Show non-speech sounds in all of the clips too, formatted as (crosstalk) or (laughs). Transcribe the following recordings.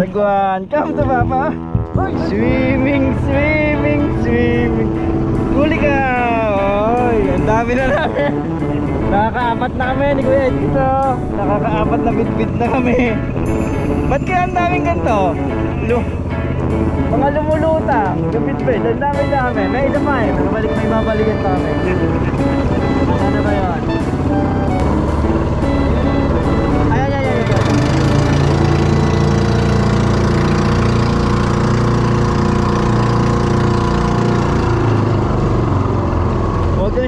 Sagwan, come to Papa. Swimming, swimming, swimming. Huli ka! Oy, ang dami na namin. Nakakaapat na kami ni Kuya dito. Nakakaapat na bit-bit na kami. Ba't kaya ang daming ganito? Lu mga lumuluta, gabit-bit, ang dami dami. May isa pa eh, may balik, may babalikan pa kami. Ano ba yun?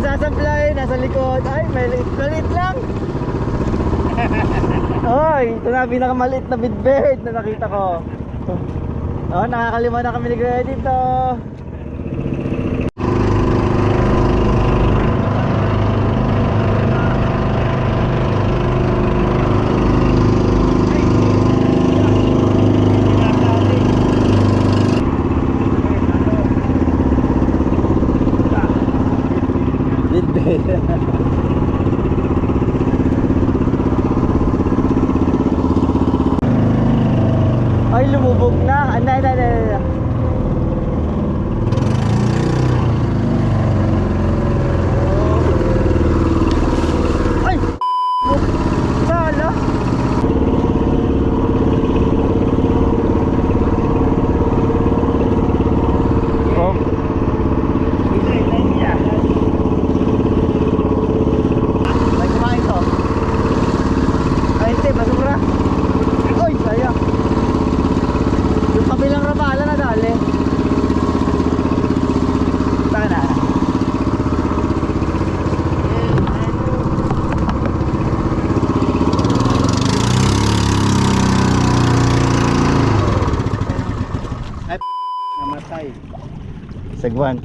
Huwag kang sasablay, nasa likod. Ay, may liit lang. (laughs) Hoy, ito na pinakamaliit na bidbird na nakita ko. Oh, nakakalima na kami ni Kuya Ay, lumubog na. Anday, anday, anday, anday. Ay! Sala? Oh. May kumain to. Ay, hindi, basura. Uy, sayang. Yung kabilang rapala na dali. Taka na. Ay, namatay. Sagwan.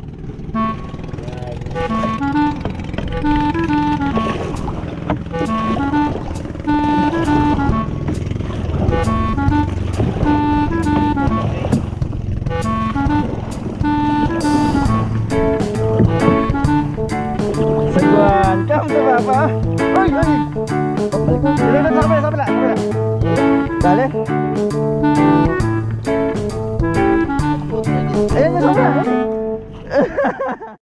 Sagwan. Come to Papa. Ay, ay. Dali na sa kabila, sa kabila, sa kabila. Dali.